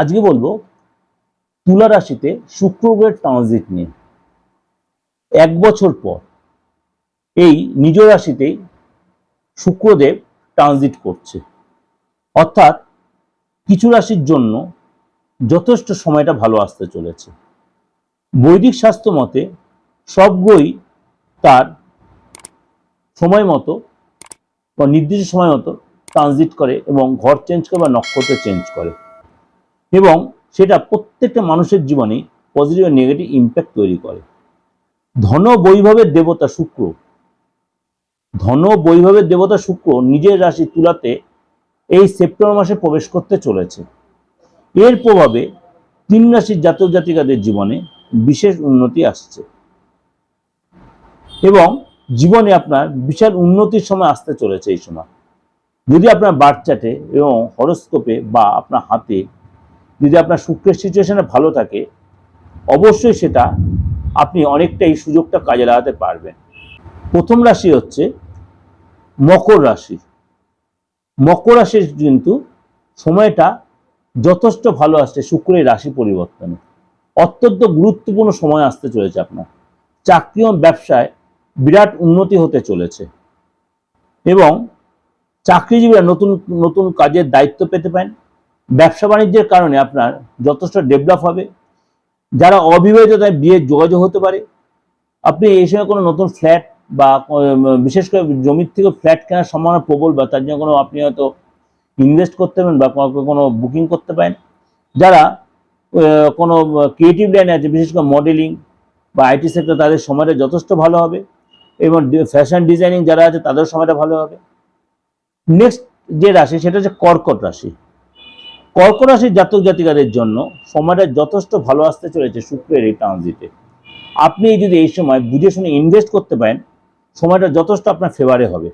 আজকে বলব, তুলা রাশিতে শুক্রগ্রহের ট্রানজিট নিয়ে। এক বছর পর এই নিজ রাশিতেই শুক্রদেব ট্রানজিট করছে। অর্থাৎ কিছু রাশির জন্য যথেষ্ট সময়টা ভালো আসতে চলেছে। বৈদিক স্বাস্থ্য মতে সব গ্রহই তার সময় মতো বা নির্দিষ্ট সময় মতো ট্রানজিট করে এবং ঘর চেঞ্জ করে বা নক্ষত্র চেঞ্জ করে। এবং সেটা প্রত্যেকটা মানুষের জীবনে পজিটিভ আর নেগেটিভ ইম্প্যাক্ট তৈরি করে। ধন বৈভবের দেবতা শুক্র। ধন বৈভবের দেবতা শুক্র নিজের রাশি তুলাতে এই সেপ্টেম্বর মাসে প্রবেশ করতে চলেছে। এর প্রভাবে তিন রাশির জাতক জাতিকাদের জীবনে বিশেষ উন্নতি আসছে। এবং জীবনে আপনার বিশাল উন্নতির সময় আসতে চলেছে এই সময়। যদি আপনার বার্থ চার্টে এবং হরস্কোপে বা আপনার হাতে যদি আপনার শুক্রের সিচুয়েশনে ভালো থাকে, অবশ্যই সেটা আপনি অনেকটা এই সুযোগটা কাজে লাগাতে পারবেন। প্রথম রাশি হচ্ছে মকর রাশি। মকর রাশির কিন্তু সময়টা যথেষ্ট ভালো আসছে, শুক্রের রাশি পরিবর্তনে। অত্যন্ত গুরুত্বপূর্ণ সময় আসতে চলেছে আপনার। চাকরি ও ব্যবসায় বিরাট উন্নতি হতে চলেছে। এবং চাকরিজীবীরা নতুন নতুন কাজের দায়িত্ব পেতে পারেন। ব্যবসা বাণিজ্যের কারণে আপনার যথেষ্ট ডেভেলপ হবে। যারা অবিবাহিত তাদের বিয়ের যোগাযোগ হতে পারে। আপনি এই সময় কোনো নতুন ফ্ল্যাট বা বিশেষ করে জমির থেকে ফ্ল্যাট কেনার সম্ভাবনা প্রবল বা তার জন্য কোনো আপনি হয়তো ইনভেস্ট করতে পারেন বা কোনো- কোনো বুকিং করতে পারেন। যারা কোনো ক্রিয়েটিভ লাইনে আছে, বিশেষ করে মডেলিং বা আইটি সেক্টর তাদের সময়টা যথেষ্ট ভালো হবে এবং ফ্যাশন ডিজাইনিং যারা আছে তাদের সময়টা ভালো হবে। নেক্সট যে রাশি, সেটা হচ্ছে কর্কট রাশি। কর্কট রাশির জাতক জাতিকাদের জন্য সময়টা যথেষ্ট ভালো আসতে চলেছে শুক্রের এই ট্রানজিটে আপনি যদি এই সময় বুঝে শুনে ইনভেস্ট করতে পারেন, সময়টা যথেষ্ট আপনার ফেভারে হবে।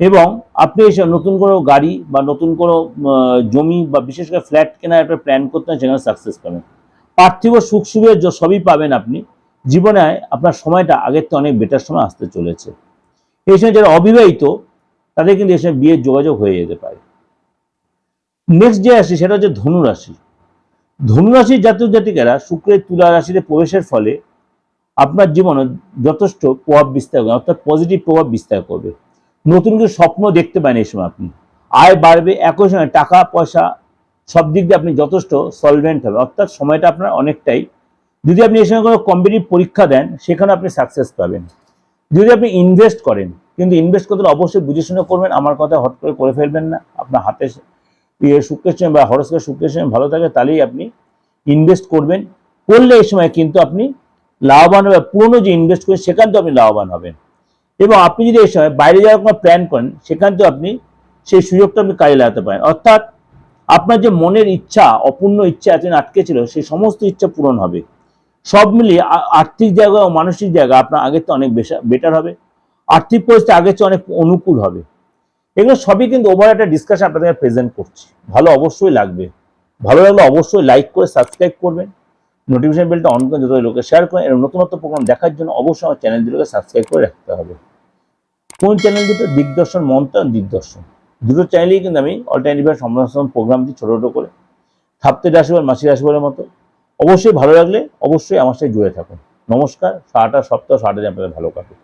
এবং আপনি এসে নতুন কোনো গাড়ি বা নতুন কোনো জমি বা বিশেষ করে ফ্ল্যাট কেনার একটা প্ল্যান করতে হয় সেখানে সাকসেস পাবেন। পার্থিব সুখ সুবিধা সবই পাবেন আপনি। জীবনে আপনার সময়টা আগের থেকে অনেক বেটার সময় আসতে চলেছে। এই সময় যারা অবিবাহিত, তাদের কিন্তু এসে বিয়ের যোগাযোগ হয়ে যেতে পারে। নেক্সট যে রাশি, সেটা হচ্ছে ধনুরাশি ধনুরাশির ধনু রাশির জাতক জাতিকারা শুক্রের তুলা রাশিতে প্রবেশের ফলে আপনার জীবনে যথেষ্ট প্রভাব বিস্তার করবে, অর্থাৎ পজিটিভ প্রভাব বিস্তার করবে। নতুন কিছু স্বপ্ন দেখতে পারেন এই সময় আপনি। আয় বাড়বে একই সময় টাকা, পয়সা, সব দিক দিয়ে আপনি যথেষ্ট সলভেন্ট হবে অর্থাৎ সময়টা আপনার অনেকটাই। যদি আপনি এই সময় কোনো কম্পিটিভ পরীক্ষা দেন, সেখানে আপনি সাকসেস পাবেন। যদি আপনি ইনভেস্ট করেন, কিন্তু ইনভেস্ট করতে অবশ্যই বুঝে শুনে করবেন, আমার কথা হট করে করে ফেলবেন না, আপনার হাতে ইয়ে শুক্রের সময় বা হরস্কের শুক্রের সময় ভালো থাকে, তাহলেই আপনি ইনভেস্ট করবেন। করলে এই সময় কিন্তু আপনি লাভবান হবে পুরনো যে ইনভেস্ট করেন, সেখান থেকে আপনি লাভবান হবেন। এবং আপনি যদি এই সময় বাইরে যাওয়ার কোনো প্ল্যান করেন, সেখান থেকে আপনি সেই সুযোগটা আপনি কাজে লাগাতে পারেন। অর্থাৎ আপনার যে মনের ইচ্ছা, অপূর্ণ ইচ্ছা এতদিন আটকে ছিল, সেই সমস্ত ইচ্ছা পূরণ হবে। সব মিলিয়ে আর্থিক জায়গা ও মানসিক জায়গা আপনার আগের থেকে অনেক বেটার হবে। আর্থিক পরিস্থিতি আগের চেয়ে অনেক অনুকূল হবে। এগুলো সবই কিন্তু ওভার একটা ডিসকাশন আপনাদের প্রেজেন্ট করছি। ভালো অবশ্যই লাগবে। ভালো লাগলে অবশ্যই লাইক করে সাবস্ক্রাইব করবেন। নোটিফিকেশন বেলটা অন করে যত লোকে শেয়ার করেন, এরকম নতুন নতুন প্রোগ্রাম দেখার জন্য অবশ্যই আমার চ্যানেল দুটোকে সাবস্ক্রাইব করে রাখতে হবে। কোন চ্যানেল দুটো? দিগদর্শন মন্ত্র দিগদর্শন। দুটো চ্যানেলেই কিন্তু আমি অল্টারনেটিভ সমাধান প্রোগ্রাম দিই ছোটো ছোটো করে। সাপ্তাহিক রাশিফল, মাসিক রাশিফলের মতো। অবশ্যই ভালো লাগলে অবশ্যই আমার সাথে জুড়ে থাকুন। নমস্কার, সারাটা সপ্তাহ, সারাটা আপনাদের ভালো কাটুক।